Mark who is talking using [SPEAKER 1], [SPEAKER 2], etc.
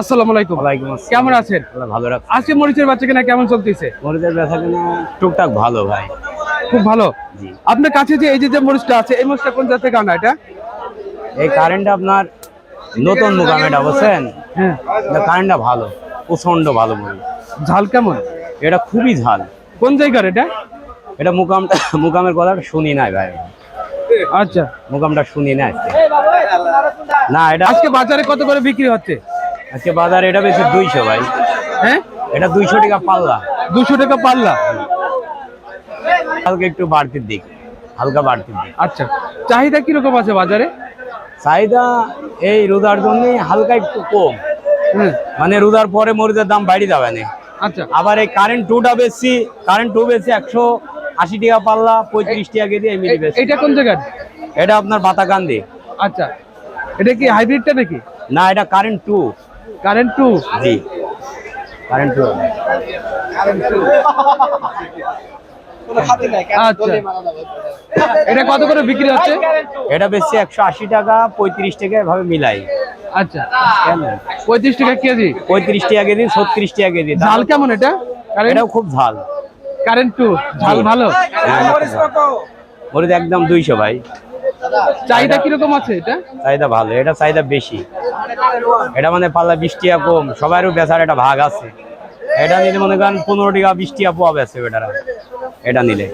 [SPEAKER 1] আসসালামু আলাইকুম।
[SPEAKER 2] ওয়ালাইকুম আসসালাম।
[SPEAKER 1] কেমন আছেন?
[SPEAKER 2] ভালো রাখছে।
[SPEAKER 1] আজকে মরিচের বাচ্চা কিনা কেমন চলতেছে?
[SPEAKER 2] মরিচের বেচা কিনা টুকটাক ভালো ভাই।
[SPEAKER 1] খুব ভালো?
[SPEAKER 2] জি।
[SPEAKER 1] আপনার কাছে যে এই যে যে মরিচটা আছে এই মরিচটা কোন জাতের কানা এটা?
[SPEAKER 2] এই কারেন্টটা আপনার নতুন মুকাম এটা বুঝছেন?
[SPEAKER 1] হ্যাঁ।
[SPEAKER 2] কারেন্টটা ভালো প্রচণ্ড ভালো মরিচ।
[SPEAKER 1] ঝাল কেমন?
[SPEAKER 2] এটা খুবই ঝাল।
[SPEAKER 1] কোন জায়গার এটা?
[SPEAKER 2] এটা মুকামটা মুকামের কথাটা শুনি নাই ভাই।
[SPEAKER 1] আচ্ছা।
[SPEAKER 2] মুকামটা শুনি না আজকে না এটা
[SPEAKER 1] আজকে বাজারে কত করে বিক্রি হচ্ছে?
[SPEAKER 2] আজকে বাজার এটা বেশি দুইশো ভাই।
[SPEAKER 1] হ্যাঁ?
[SPEAKER 2] এটা দুইশো টাকা পাল্লা।
[SPEAKER 1] দুশো টাকা পাল্লা।
[SPEAKER 2] হালকা একটু বাড়তির দিক হালকা বাড়তির দিক।
[SPEAKER 1] আচ্ছা চাহিদা কীরকম আছে বাজারে?
[SPEAKER 2] চাহিদা এই রোদার জন্যই হালকা একটু কম। মানে রোদার পরে মরিচের দাম বাড়ি যাবে না।
[SPEAKER 1] আচ্ছা।
[SPEAKER 2] আবার এই কারেন্ট টুটা বেশি কারেন্ট টু বেশি একশো আশি টাকা পাল্লা পঁয়ত্রিশ টাকা কেজি এমনি বেশি।
[SPEAKER 1] এইটা কোন জায়গার?
[SPEAKER 2] এটা আপনার বাতাকান্দি
[SPEAKER 1] আচ্ছা। এটা কি হাইব্রিডটা নাকি?
[SPEAKER 2] না এটা কারেন্ট টু
[SPEAKER 1] কারেন্ট টু
[SPEAKER 2] জি। কারেন্ট টু
[SPEAKER 1] আচ্ছা। এটা কত করে বিক্রি হচ্ছে?
[SPEAKER 2] এটা বেশি একশো আশি টাকা পঁয়ত্রিশ টাকা এভাবে মিলাই।
[SPEAKER 1] আচ্ছা। পঁয়ত্রিশ টাকা কেজি?
[SPEAKER 2] পঁয়ত্রিশ টাকা কেজি ছত্রিশ টাকা কেজি।
[SPEAKER 1] ঝাল কেমন এটা? কারেন্ট
[SPEAKER 2] এটাও খুব ঝাল।
[SPEAKER 1] কারেন্ট টু ঝাল ভালো?
[SPEAKER 2] হ্যাঁ, এটা খুব ঝাল। মরিচ একদম দুইশো ভাই।
[SPEAKER 1] চাহিদা কীরকম আছে এটা?
[SPEAKER 2] চাহিদা ভালো এটা চাহিদা বেশি। এটা মানে পাল্লা বৃষ্টি টাকা কম সবারও বেচার একটা ভাগ আছে। এটা নিলে মনে করেন পনেরো টাকা পোয়া বেছে এটা এটা নিলে।